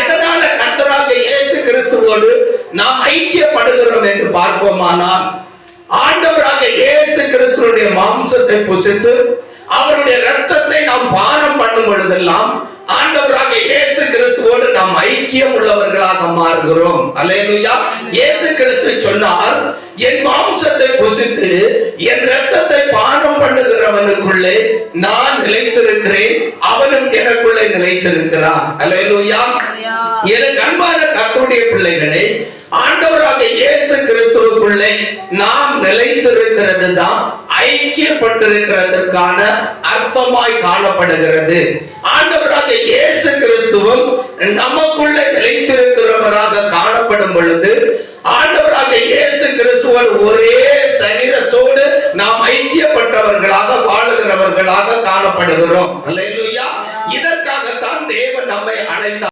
எதனால கர்த்தராக இயேசு கிறிஸ்துவோடு நாம் ஐக்கியப்படுகிறோம் என்று பார்ப்போமானால் ஆண்டவராக இயேசு கிறிஸ்துவனுடைய மாம்சத்தை புசித்து அவருடைய ரத்தத்தை நாம் பானம் பண்ணும் பொழுதெல்லாம் ஆண்டவராக இயேசு கிறிஸ்துவோடு நாம் ஐக்கியம் உள்ளவர்களாக மாறுகிறோம். அல்லேலூயா இயேசு கிறிஸ்து சொன்னார் என் மாம்சத்தை புசித்து என் ரத்தத்தை பானம் பண்ணுகிறவனுக்குள்ளே நான் நிலைத்திருக்கிறேன் அவனும் எனக்குள்ளே நிலைத்திருக்கிறான். எனக்கு அன்பான கர்த்தருடைய பிள்ளைகளே ஆண்டவராக இயேசு கிறிஸ்துவுக்குள்ளே நாம் நிலைத்திருக்கிறது தான் ஐக்கியப்பட்டிருக்கிறதற்கான அர்த்தமாய் காணப்படுகிறது. ஆண்டவராக இயேசு கிறிஸ்துவும் நமக்குள்ளே நிலைத்திருக்கிறவராக காணப்படும் பொழுது ஆண்டவராக இயேசு கிறிஸ்துவன் ஒரே சரீரத்தோடு நாம் ஐக்கியப்பட்டவர்களாக வாழுகிறவர்களாக காணப்படுகிறோம். இதற்காகத்தான் தேவன் நம்மை அழைத்தார்